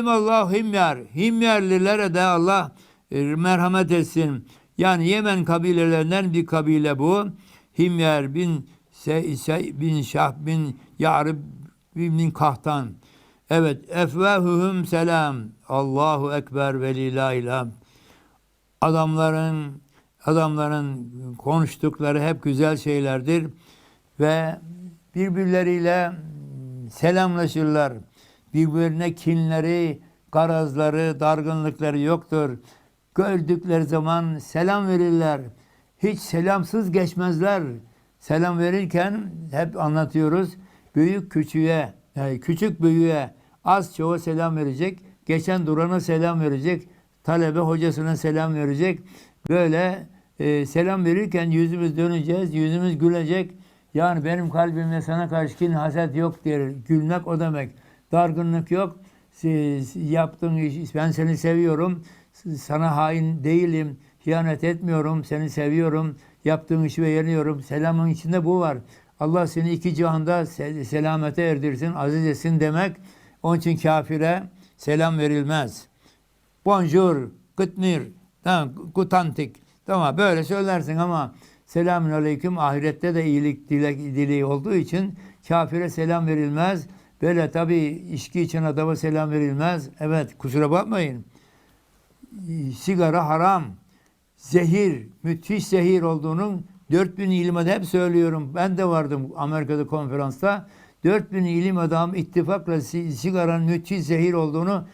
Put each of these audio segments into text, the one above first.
Rahimallahu himyar. Himyarlilere de Allah e, merhamet etsin. Yani Yemen kabilelerinden bir kabile bu. Himyar bin Se, Se- bin Şah bin Yarib bin Kahtan. Evet. Efvahuhum selam. Allahu ekber ve hamd. Adamların adamların konuştukları hep güzel şeylerdir ve birbirleriyle selamlaşırlar. Birbirine kinleri, garazları, dargınlıkları yoktur. Gördükleri zaman selam verirler. Hiç selamsız geçmezler. Selam verirken hep anlatıyoruz. Büyük küçüğe, yani küçük büyüğe az çoğu selam verecek. Geçen durana selam verecek. Talebe hocasına selam verecek. Böyle e, selam verirken yüzümüz döneceğiz, yüzümüz gülecek. Yani benim kalbimde sana karşı kin, haset yok der. Gülmek o demek. Dargınlık yok. Yaptığın iş, ben seni seviyorum. Sana hain değilim. Hiyanet etmiyorum. Seni seviyorum. Yaptığın işi beğeniyorum. Selamın içinde bu var. Allah seni iki cihanda se- selamete erdirsin, aziz etsin demek. Onun için kafire selam verilmez. Bonjour, gutmir, tamam, gutantik. Tamam böyle söylersin ama selamün aleyküm ahirette de iyilik dilek, dileği olduğu için kafire selam verilmez. Böyle tabi içki için adama selam verilmez. Evet kusura bakmayın. Sigara haram. Zehir, müthiş zehir olduğunun 4000 ilim adamı hep söylüyorum. Ben de vardım Amerika'da konferansta. 4000 ilim adam ittifakla si- sigaranın müthiş zehir olduğunu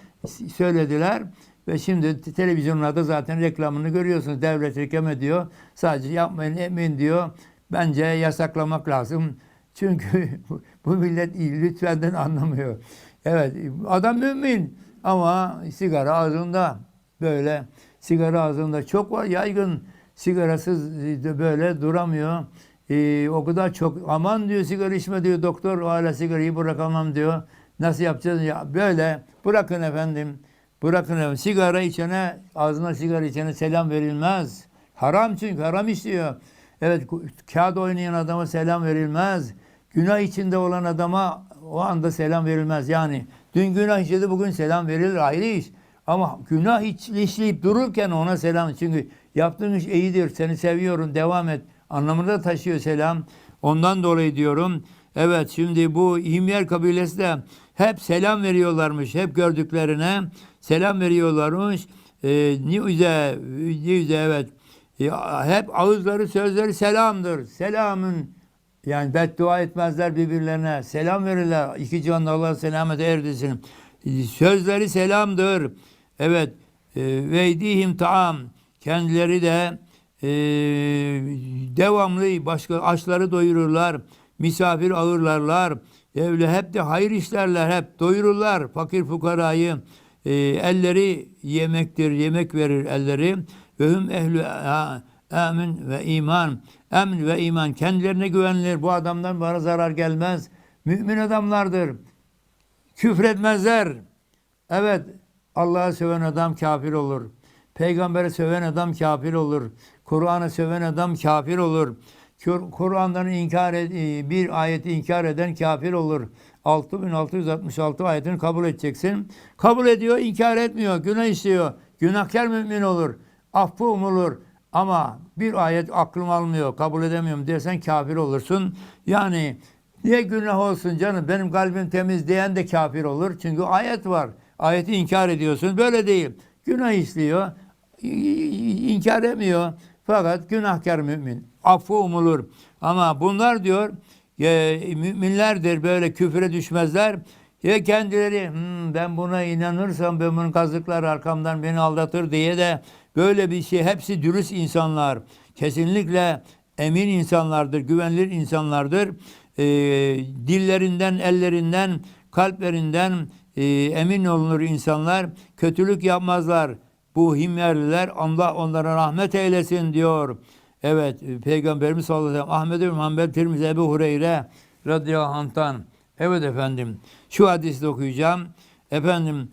söylediler. Ve şimdi te- televizyonlarda zaten reklamını görüyorsunuz. Devlet reklam ediyor. Sadece yapmayın emin diyor. Bence yasaklamak lazım. Çünkü bu millet lütfenden anlamıyor. Evet adam mümin ama sigara ağzında böyle sigara ağzında çok var yaygın sigarasız de böyle duramıyor. Ee, o kadar çok aman diyor sigara içme diyor doktor hala sigarayı bırakamam diyor. Nasıl yapacağız ya böyle bırakın efendim. Bırakın efendim. Sigara içene ağzına sigara içene selam verilmez. Haram çünkü haram istiyor. Evet kağıt oynayan adama selam verilmez. Günah içinde olan adama o anda selam verilmez. Yani dün günah işledi bugün selam verilir ayrı iş. Ama günah işleyip dururken ona selam. Çünkü yaptığın iş iyidir, seni seviyorum, devam et. Anlamında taşıyor selam. Ondan dolayı diyorum. Evet şimdi bu Himyer kabilesi de hep selam veriyorlarmış. Hep gördüklerine selam veriyorlarmış. Ee, Niüze evet. E, hep ağızları sözleri selamdır. Selamın yani beddua etmezler birbirlerine. Selam verirler. İki canlı Allah selamete erdirsin. Sözleri selamdır. Evet. E, Veydihim taam. Kendileri de e, devamlı başka açları doyururlar. Misafir ağırlarlar. Öyle hep de hayır işlerler. Hep doyururlar fakir fukarayı. E, elleri yemektir. Yemek verir elleri. Ve hüm ehlü a- amin ve iman. Emin ve iman. Kendilerine güvenilir. Bu adamdan bana zarar gelmez. Mümin adamlardır. Küfretmezler. Evet. Allah'ı söven adam kafir olur. Peygamberi söven adam kafir olur. Kur'an'ı söven adam kafir olur. Kur- Kur'an'dan inkar ed- e, bir ayeti inkar eden kafir olur. 6666 ayetini kabul edeceksin. Kabul ediyor, inkar etmiyor, günah işliyor. Günahkar mümin olur. Affı umulur. Ama bir ayet aklım almıyor, kabul edemiyorum dersen kafir olursun. Yani niye günah olsun canım? Benim kalbim temiz diyen de kafir olur. Çünkü ayet var. Ayeti inkar ediyorsun. Böyle değil. Günah işliyor. inkar etmiyor. Fakat günahkar mümin. Affı umulur. Ama bunlar diyor e, müminlerdir böyle küfre düşmezler. Ya kendileri "Hmm, ben buna inanırsam ben bunun kazıklar arkamdan beni aldatır diye de böyle bir şey hepsi dürüst insanlar. Kesinlikle emin insanlardır, güvenilir insanlardır. E, dillerinden, ellerinden, kalplerinden e, emin olunur insanlar. Kötülük yapmazlar. Bu himyerliler Allah onlara rahmet eylesin diyor. Evet e, Peygamberimiz sallallahu aleyhi ve sellem Ahmed bin Hanbel Tirmizi Ebu Hureyre radıyallahu anh'tan. Evet efendim şu hadisi okuyacağım. Efendim